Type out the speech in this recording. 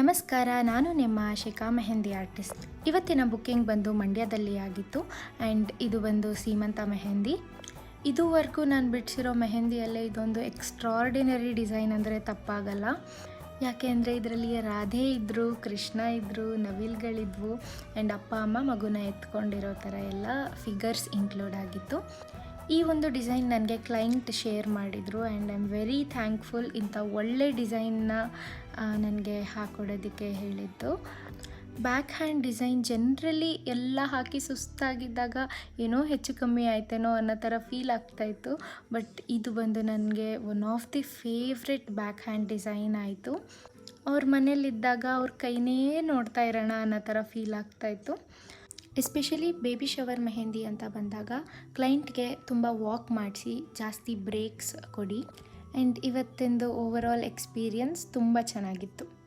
ನಮಸ್ಕಾರ, ನಾನು ನಿಮ್ಮ ಆಶಿಕಾ ಮೆಹಂದಿ ಆರ್ಟಿಸ್ಟ್. ಇವತ್ತಿನ ಬುಕ್ಕಿಂಗ್ ಬಂದು ಮಂಡ್ಯದಲ್ಲಿ ಆಗಿತ್ತು. ಆ್ಯಂಡ್ ಇದು ಬಂದು ಸೀಮಂತ ಮೆಹಂದಿ. ಇದುವರೆಗೂ ನಾನು ಬಿಡಿಸಿರೋ ಮೆಹಂದಿಯಲ್ಲೇ ಇದೊಂದು ಎಕ್ಸ್ಟ್ರಾರ್ಡಿನರಿ ಡಿಸೈನ್ ಅಂದರೆ ತಪ್ಪಾಗಲ್ಲ. ಯಾಕೆ ಅಂದರೆ ಇದರಲ್ಲಿ ರಾಧೆ ಇದ್ದರು ಕೃಷ್ಣ ಇದ್ದರು ನವಿಲ್ಗಳಿದ್ವು ಆ್ಯಂಡ್ ಅಪ್ಪ, ಅಮ್ಮ ಮಗುನ ಎತ್ಕೊಂಡಿರೋ ಥರ ಎಲ್ಲ ಫಿಗರ್ಸ್ ಇನ್ಕ್ಲೂಡ್ ಆಗಿತ್ತು. ಈ ಒಂದು ಡಿಸೈನ್ ನನಗೆ ಕ್ಲೈಂಟ್ ಶೇರ್ ಮಾಡಿದರು and I am very thankful ಇಂಥ ಒಳ್ಳೆ ಡಿಸೈನ್ನ ನನಗೆ ಹಾಕೊಡೋದಕ್ಕೆ ಹೇಳಿದ್ದು. ಬ್ಯಾಕ್ ಹ್ಯಾಂಡ್ ಡಿಸೈನ್ ಜನರಲಿ ಎಲ್ಲ ಹಾಕಿ ಸುಸ್ತಾಗಿದ್ದಾಗ ಏನೋ ಹೆಚ್ಚು ಕಮ್ಮಿ ಆಯ್ತೇನೋ ಅನ್ನೋ ಥರ ಫೀಲ್ ಆಗ್ತಾಯಿತ್ತು ಬಟ್ ಇದು ಬಂದು ನನಗೆ one of the favourite back hand design ಆಯಿತು. ಅವ್ರ ಮನೇಲಿದ್ದಾಗ ಅವ್ರ ಕೈನೇ ನೋಡ್ತಾ ಇರೋಣ ಅನ್ನೋ ಥರ ಫೀಲ್ ಆಗ್ತಾಯಿತ್ತು ಎಸ್ಪೆಷಲಿ ಬೇಬಿ ಶವರ್ ಮೆಹೆಂದಿ ಅಂತ ಬಂದಾಗ ಕ್ಲೈಂಟ್ಗೆ ತುಂಬ ವಾಕ್ ಮಾಡಿಸಿ, ಜಾಸ್ತಿ ಬ್ರೇಕ್ಸ್ ಕೊಡಿ. ಆ್ಯಂಡ್ ಇವತ್ತಿಂದು ಓವರ್ ಆಲ್ ಎಕ್ಸ್ಪೀರಿಯನ್ಸ್ ತುಂಬ ಚೆನ್ನಾಗಿತ್ತು.